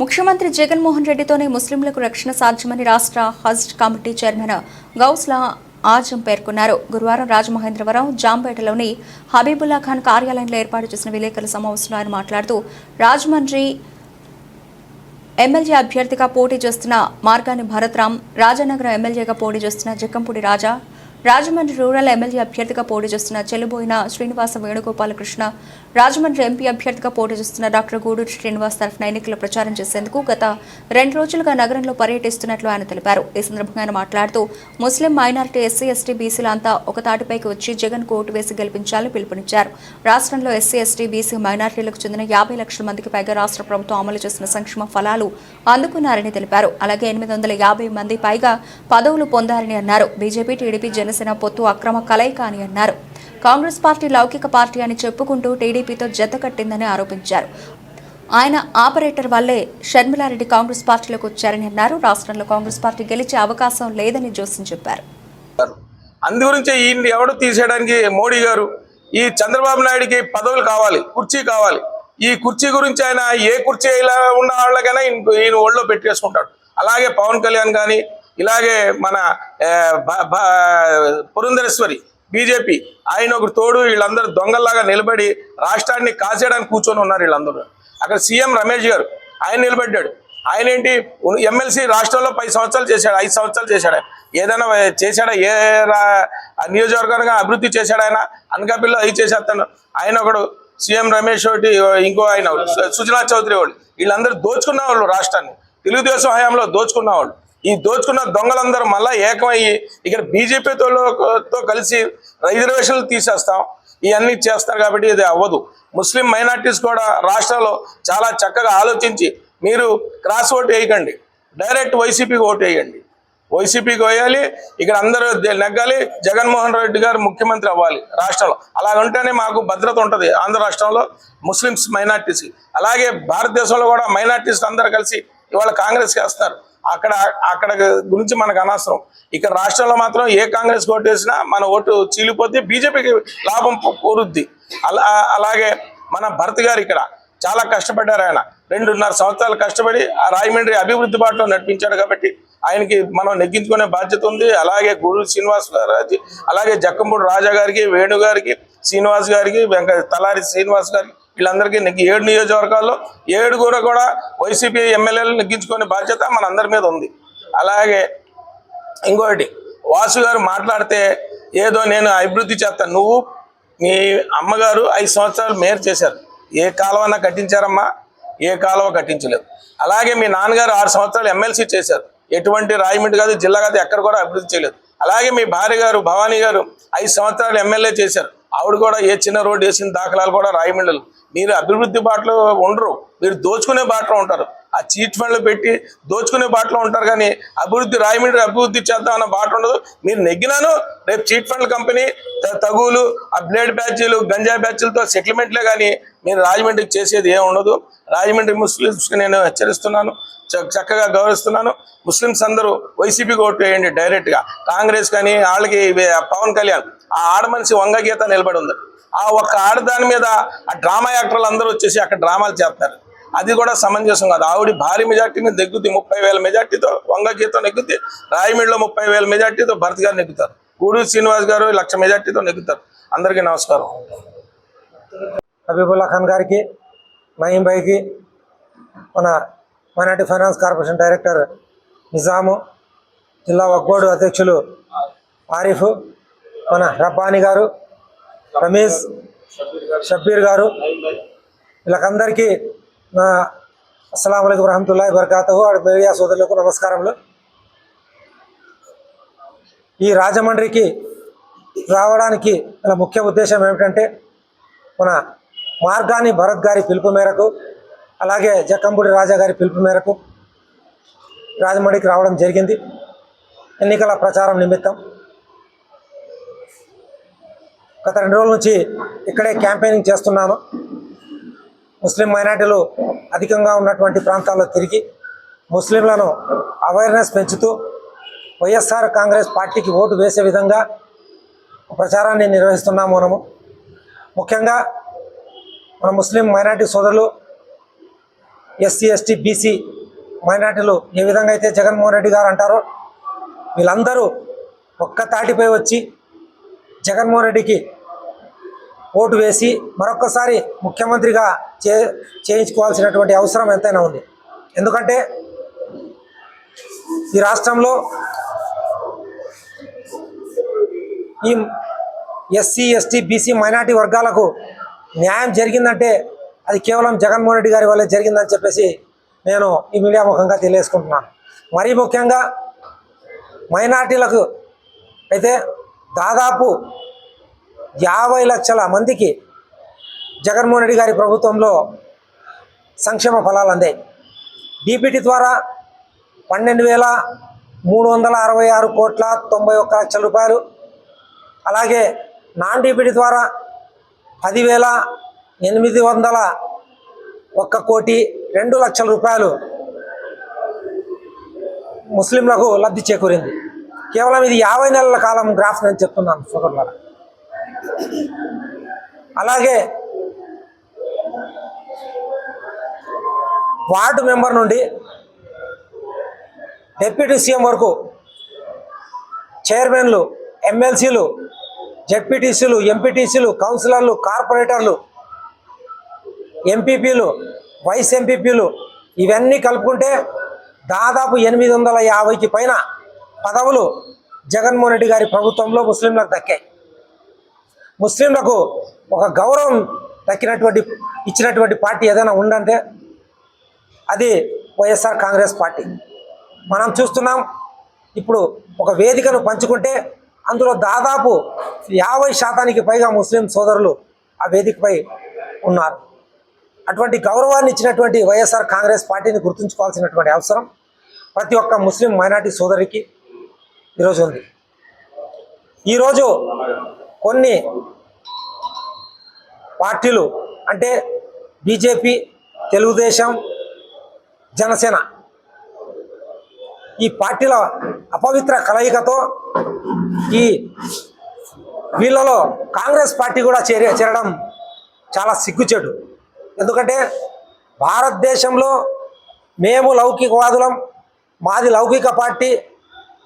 ముఖ్యమంత్రి జగన్మోహన్ రెడ్డితోనే ముస్లింలకు రక్షణ సాధ్యమని రాష్ట్ర హజ్ కమిటీ చైర్మన్ గౌస్లా ఆజం పేర్కొన్నారు. గురువారం రాజమహేంద్రవరం జాంపేటలోని హబీబుల్లా ఖాన్ కార్యాలయంలో ఏర్పాటు చేసిన విలేకరుల సమావేశంలో ఆయన మాట్లాడుతూ రాజమండ్రి ఎమ్మెల్యే అభ్యర్థిగా పోటీ చేస్తున్న మార్గాని భరత్రామ్ రాజానగరం ఎమ్మెల్యేగా పోటీ చేస్తున్న జక్కంపూడి రాజా రాజమండ్రి రూరల్ ఎమ్మెల్యే అభ్యర్థిగా పోటీ చేస్తున్న చెలుబోయిన శ్రీనివాస వేణుగోపాలకృష్ణ రాజమండ్రి ఎంపీ అభ్యర్థిగా పోటీ చేస్తున్న డాక్టర్ గూడూరు శ్రీనివాస్ తరఫున ఎన్నికల ప్రచారం చేసేందుకు గత రెండు రోజులుగా నగరంలో పర్యటిస్తున్నట్లు ఆయన తెలిపారు. ఈ సందర్భంగా ఆయన మాట్లాడుతూ ముస్లిం మైనారిటీ ఎస్సీ ఎస్టీ బీసీలంతా ఒక తాటిపైకి వచ్చి జగన్ ఓటు వేసి గెలిపించాలని పిలుపునిచ్చారు. రాష్ట్రంలో ఎస్సీ ఎస్టీ బీసీ మైనారిటీలకు చెందిన యాభై లక్షల మందికి పైగా రాష్ట్ర ప్రభుత్వం అమలు చేసిన సంక్షేమ ఫలాలు అందుకున్నారని తెలిపారు. అలాగే ఎనిమిది వందల యాభై మంది పైగా పదవులు పొందారని అన్నారు. బీజేపీ టీడీపీ జనసేన పొత్తు అక్రమ కలయిక అని అన్నారు. కాంగ్రెస్ పార్టీ లౌకిక పార్టీ అని చెప్పుకుంటూ టీడీపీతో జత కట్టిందని ఆరోపించారు. ఆయన ఆపరేటర్ వల్లే షర్మిలారెడ్డి కాంగ్రెస్ పార్టీలోకి వచ్చారని అన్నారు. రాష్ట్రంలో కాంగ్రెస్ పార్టీ గెలిచే అవకాశం లేదని జోస్యం చెప్పారు. అందు గురించి ఈయన్ని ఎవడు తీసేయడానికి మోడీ గారు? ఈ చంద్రబాబు నాయుడికి పదవులు కావాలి కుర్చీ కావాలి. ఈ కుర్చీ గురించి ఆయన ఏ కుర్చీ ఇలా ఉన్న వాళ్ళకైనా ఈయన ఈయన ఒళ్ళో పెట్టేసుకుంటాడు. అలాగే పవన్ కళ్యాణ్ కానీ ఇలాగే మన పురంధరేశ్వరి బీజేపీ ఆయన ఒకరు తోడు వీళ్ళందరూ దొంగల్లాగా నిలబడి రాష్ట్రాన్ని కాసేయడానికి కూర్చొని ఉన్నారు వీళ్ళందరూ. అక్కడ సీఎం రమేష్ గారు ఆయన నిలబడ్డాడు. ఆయన ఏంటి ఎమ్మెల్సీ రాష్ట్రంలో పది సంవత్సరాలు చేశాడు ఐదు సంవత్సరాలు చేశాడు. ఏదైనా చేశాడా ఏ రా- నియోజకవర్గానికి అభివృద్ధి చేశాడు ఆయన? అనకాపల్లిలో అవి చేసేస్తాను ఆయన ఒకడు సీఎం రమేష్ ఒకటి ఇంకో ఆయన సుజనా చౌదరి వాళ్ళు వీళ్ళందరూ దోచుకున్న వాళ్ళు రాష్ట్రాన్ని. తెలుగుదేశం హయాంలో దోచుకున్న వాళ్ళు. ఈ దోచుకున్న దొంగలందరూ మళ్ళా ఏకమయ్యి ఇక్కడ బీజేపీతో కలిసి రిజర్వేషన్లు తీసేస్తాం. ఇవన్నీ చేస్తారు కాబట్టి ఇది అవ్వదు. ముస్లిం మైనార్టీస్ కూడా రాష్ట్రంలో చాలా చక్కగా ఆలోచించి మీరు క్రాస్ ఓటు వేయకండి. డైరెక్ట్ వైసీపీకి ఓటు వేయండి. వైసీపీకి వేయాలి ఇక్కడ అందరూ నెగ్గాలి జగన్మోహన్ రెడ్డి గారు ముఖ్యమంత్రి అవ్వాలి రాష్ట్రంలో. అలా ఉంటేనే మాకు భద్రత ఉంటుంది ఆంధ్ర రాష్ట్రంలో ముస్లిమ్స్ మైనార్టీస్. అలాగే భారతదేశంలో కూడా మైనార్టీస్ అందరూ కలిసి ఇవాళ కాంగ్రెస్ వేస్తారు అక్కడ అక్కడ గురించి మనకు అనవసరం. ఇక్కడ రాష్ట్రంలో మాత్రం ఏ కాంగ్రెస్ ఓటు వేసినా మన ఓటు చీలిపోతే బీజేపీకి లాభం కోరుద్ది అలా అలాగే మన భరత్ గారు ఇక్కడ చాలా కష్టపడ్డారు ఆయన. రెండున్నర సంవత్సరాలు కష్టపడి ఆ రాజమండ్రి అభివృద్ధి బాటలో నడిపించాడు కాబట్టి ఆయనకి మనం నెగ్గించుకునే బాధ్యత ఉంది. అలాగే గురు శ్రీనివాస్ గారు అలాగే జక్కంపూడి రాజా గారికి వేణు గారికి శ్రీనివాస్ గారికి వెంక తలారి శ్రీనివాస్ గారికి వీళ్ళందరికీ నెగ్గి ఏడు నియోజకవర్గాల్లో ఏడుగురు కూడా వైసీపీ ఎమ్మెల్యేలు నెగ్గించుకునే బాధ్యత మన అందరి మీద ఉంది. అలాగే ఇంకోటి వాసు గారు మాట్లాడితే ఏదో నేను అభివృద్ధి చేస్తాను నువ్వు మీ అమ్మగారు ఐదు సంవత్సరాలు మేయర్ చేశారు. ఏ కాలువన్నా కట్టించారమ్మా? ఏ కాలువ కట్టించలేదు. అలాగే మీ నాన్నగారు ఆరు సంవత్సరాలు ఎమ్మెల్సీ చేశారు. ఎటువంటి రాయమండ్రి కాదు జిల్లా కాదు ఎక్కడ కూడా అభివృద్ధి చేయలేదు. అలాగే మీ భార్య గారు భవానీ గారు ఐదు సంవత్సరాలు ఎమ్మెల్యే చేశారు. ఆవిడ కూడా ఏ చిన్న రోడ్డు వేసిన దాఖలాలు కూడా రాయమండ్రిలో. మీరు అభివృద్ధి బాటలో ఉండరు. మీరు దోచుకునే బాటలో ఉంటారు. ఆ చీట్ ఫండ్లు పెట్టి దోచుకునే బాటలో ఉంటారు కానీ అభివృద్ధి రాయమండ్రి అభివృద్ధి చేద్దాం అన్న బాట ఉండదు. మీరు నెగ్గినాను రేపు చీట్ ఫండ్ కంపెనీ తగులు ఆ బ్లేడ్ బ్యాచ్లు గంజా బ్యాచ్లతో సెటిల్మెంట్లే కానీ మీరు రాజమండ్రికి చేసేది ఏమి ఉండదు. రాజమండ్రి ముస్లిమ్స్కి నేను హెచ్చరిస్తున్నాను చ- చక్కగా గౌరవిస్తున్నాను. ముస్లిమ్స్ అందరూ వైసీపీకి ఓటు వేయండి డైరెక్ట్గా. కాంగ్రెస్ కానీ వాళ్ళకి పవన్ కళ్యాణ్ ఆ ఆడ మనిషి నిలబడి ఉంది. ఆ ఒక్క ఆడదాని మీద ఆ డ్రామా యాక్టర్లు అందరూ వచ్చేసి అక్కడ డ్రామాలు చేస్తారు. అది కూడా సమంజసం కాదు. ఆవిడ భారీ మెజార్టీని నెగ్గుద్ది. ముప్పై వేల మెజార్టీతో వంగగీతం నెగ్గుద్ది. రాయమిడిలో ముప్పై వేల మెజార్టీతో భరత్ గారు నెగ్గుతారు. గూడూరు శ్రీనివాస్ గారు లక్ష మెజార్టీతో నెగ్గుతారు. అందరికీ నమస్కారం. హబీబుల్లా ఖాన్ గారికి నయీం భాయ్కి మన minority finance corporation director Nizam జిల్లా వక్బోర్డు అధ్యక్షులు ఆరిఫ్ మన రబ్బాని గారు రమేష్ షబ్బీర్ గారు వీళ్ళకందరికీ నా అస్సలం అయికు వరహమతుల్లాhi వరకాతు మీడియా సోదరులకు నమస్కారములు. ఈ రాజమండ్రికి రావడానికి గల ముఖ్య ఉద్దేశం ఏమిటంటే మన మార్గాని భరత్ గారి పిలుపు మేరకు అలాగే జక్కంపూడి రాజా గారి పిలుపు మేరకు రాజమండ్రికి రావడం జరిగింది. ఎన్నికల ప్రచారం నిమిత్తం గత రెండు రోజుల నుంచి ఇక్కడే క్యాంపెయినింగ్ చేస్తున్నాను. ముస్లిం మైనార్టీలు అధికంగా ఉన్నటువంటి ప్రాంతాల్లో తిరిగి ముస్లింలను అవేర్నెస్ పెంచుతూ వైఎస్ఆర్ కాంగ్రెస్ పార్టీకి ఓటు వేసే విధంగా ప్రచారాన్ని నిర్వహిస్తున్నాము మనము. ముఖ్యంగా మన ముస్లిం మైనార్టీ సోదరులు ఎస్సీ ఎస్టీ బీసీ మైనార్టీలు ఏ విధంగా అయితే జగన్మోహన్ రెడ్డి గారు అంటారో వీళ్ళందరూ ఒక్క తాటిపై వచ్చి జగన్మోహన్ రెడ్డికి ఓటు వేసి మరొక్కసారి ముఖ్యమంత్రిగా చే చేయించుకోవాల్సినటువంటి అవసరం ఎంతైనా ఉంది. ఎందుకంటే ఈ రాష్ట్రంలో ఈ ఎస్సీ ఎస్టీ బీసీ మైనార్టీ వర్గాలకు న్యాయం జరిగిందంటే అది కేవలం జగన్మోహన్ రెడ్డి గారి వల్లే జరిగిందని చెప్పేసి నేను ఈ మీడియా ముఖంగా తెలియజేసుకుంటున్నాను. మరీ ముఖ్యంగా మైనార్టీలకు అయితే దాదాపు యాభై లక్షల మందికి జగన్మోహన్ రెడ్డి గారి ప్రభుత్వంలో సంక్షేమ ఫలాలు అందాయి. డిపిటి ద్వారా పన్నెండు వేల మూడు వందల అరవై ఆరు కోట్ల తొంభై ఒక్క లక్షల రూపాయలు అలాగే నాన్ డిపిటి ద్వారా పదివేల ఎనిమిది వందల ఒక్క కోటి రెండు లక్షల రూపాయలు ముస్లింలకు లబ్ధి చేకూరింది. కేవలం ఇది యాభై నెలల కాలం గ్రాఫ్ నేను చెప్తున్నాను సోదరులారా. అలాగే వార్డు మెంబర్ నుండి డిప్యూటీ సీఎం వరకు చైర్మన్లు ఎమ్మెల్సీలు జెడ్పీటీసీలు ఎంపీటీసీలు కౌన్సిలర్లు కార్పొరేటర్లు ఎంపీపీలు వైస్ ఎంపీపీలు ఇవన్నీ కలుపుకుంటే దాదాపు ఎనిమిది వందల యాభైకి పైన పదవులు జగన్మోహన్ రెడ్డి గారి ప్రభుత్వంలో ముస్లింలకు దక్కాయి. ముస్లింలకు ఒక గౌరవం దక్కినటువంటి ఇచ్చినటువంటి పార్టీ ఏదైనా ఉందంటే అది వైఎస్ఆర్ కాంగ్రెస్ పార్టీ. మనం చూస్తున్నాం ఇప్పుడు ఒక వేదికను పంచుకుంటే అందులో దాదాపు యాభై శాతానికి పైగా ముస్లిం సోదరులు ఆ వేదికపై ఉన్నారు. అటువంటి గౌరవాన్ని ఇచ్చినటువంటి వైఎస్ఆర్ కాంగ్రెస్ పార్టీని గుర్తుంచుకోవాల్సినటువంటి అవసరం ప్రతి ఒక్క ముస్లిం మైనార్టీ సోదరికి ఈరోజు ఉంది. ఈరోజు కొన్ని పార్టీలు అంటే బీజేపీ తెలుగుదేశం జనసేన ఈ పార్టీల అపవిత్ర కలయికతో ఈ వీళ్ళలో కాంగ్రెస్ పార్టీ కూడా చేరే చేరడం చాలా సిగ్గుచెడు ఎందుకంటే భారతదేశంలో మేము లౌకికవాదులం మాది లౌకిక పార్టీ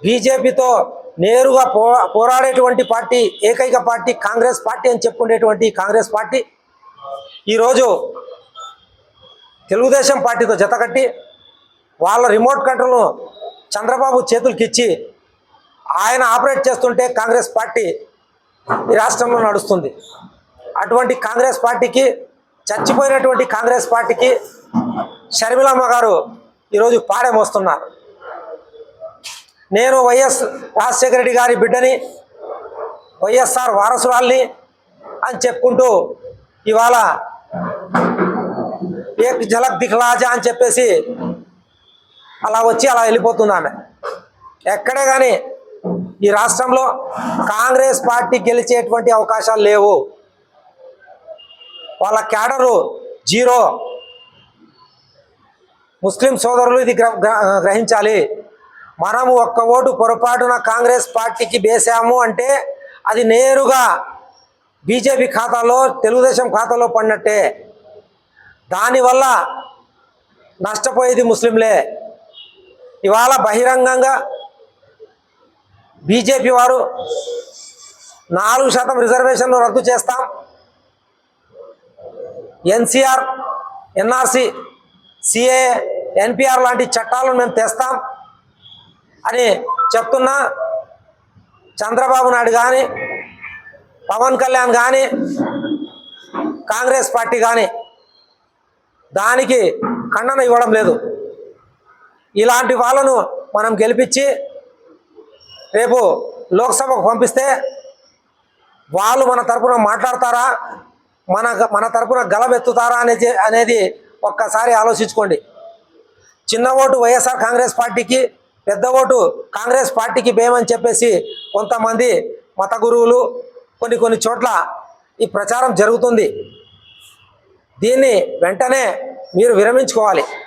బీజేపీతో నేరుగా పో పోరాడేటువంటి పార్టీ ఏకైక పార్టీ కాంగ్రెస్ పార్టీ అని చెప్పుకునేటువంటి కాంగ్రెస్ పార్టీ. ఈరోజు తెలుగుదేశం పార్టీతో జతకట్టి వాళ్ళ రిమోట్ కంట్రోల్ను చంద్రబాబు చేతులకిచ్చి ఆయన ఆపరేట్ చేస్తుంటే కాంగ్రెస్ పార్టీ ఈ రాష్ట్రంలో నడుస్తుంది. అటువంటి కాంగ్రెస్ పార్టీకి చచ్చిపోయినటువంటి కాంగ్రెస్ పార్టీకి షర్మిలమ్మ గారు ఈరోజు పాడేమోస్తున్నారు. నేను వైఎస్ రాజశేఖర రెడ్డి గారి బిడ్డని వైఎస్ఆర్ వారసురాల్ని అని చెప్పుకుంటూ ఇవాళ ఏక్ జలక్ దిఖలాజా అని చెప్పేసి అలా వచ్చి అలా వెళ్ళిపోతుంది ఆమె. ఎక్కడే కానీ ఈ రాష్ట్రంలో కాంగ్రెస్ పార్టీ గెలిచేటువంటి అవకాశాలు లేవు. వాళ్ళ క్యాడరు జీరో. ముస్లిం సోదరులు ఇది గ్ర- గ్రహించాలి. మనము ఒక్క ఓటు పొరపాటున కాంగ్రెస్ పార్టీకి వేసాము అంటే అది నేరుగా బీజేపీ ఖాతాలో తెలుగుదేశం ఖాతాలో పడినట్టే. దానివల్ల నష్టపోయేది ముస్లింలే. ఇవాళ బహిరంగంగా బీజేపీ వారు నాలుగు శాతం రిజర్వేషన్లు రద్దు చేస్తాం. ఎన్సీఆర్ ఎన్ఆర్సి సిఏ ఎన్పిఆర్ లాంటి చట్టాలను మేము తెస్తాం. అని చెప్తున్నా చంద్రబాబు నాయుడు కానీ పవన్ కళ్యాణ్ కానీ కాంగ్రెస్ పార్టీ కానీ దానికి ఖండన ఇవ్వడం లేదు. ఇలాంటి వాళ్ళను మనం గెలిపించి రేపు లోక్సభకు పంపిస్తే వాళ్ళు మన తరపున మాట్లాడతారా? మన మన తరపున గలమెత్తుతారా అనేది అనేది ఒక్కసారి ఆలోచించుకోండి. చిన్న ఓటు వైఎస్ఆర్ కాంగ్రెస్ పార్టీకి పెద్ద ఓటు కాంగ్రెస్ పార్టీకి భేమని చెప్పేసి కొంతమంది మత గురువులు కొన్ని కొన్ని చోట్ల ఈ ప్రచారం జరుగుతుంది. దీన్ని వెంటనే మీరు విరమించుకోవాలి.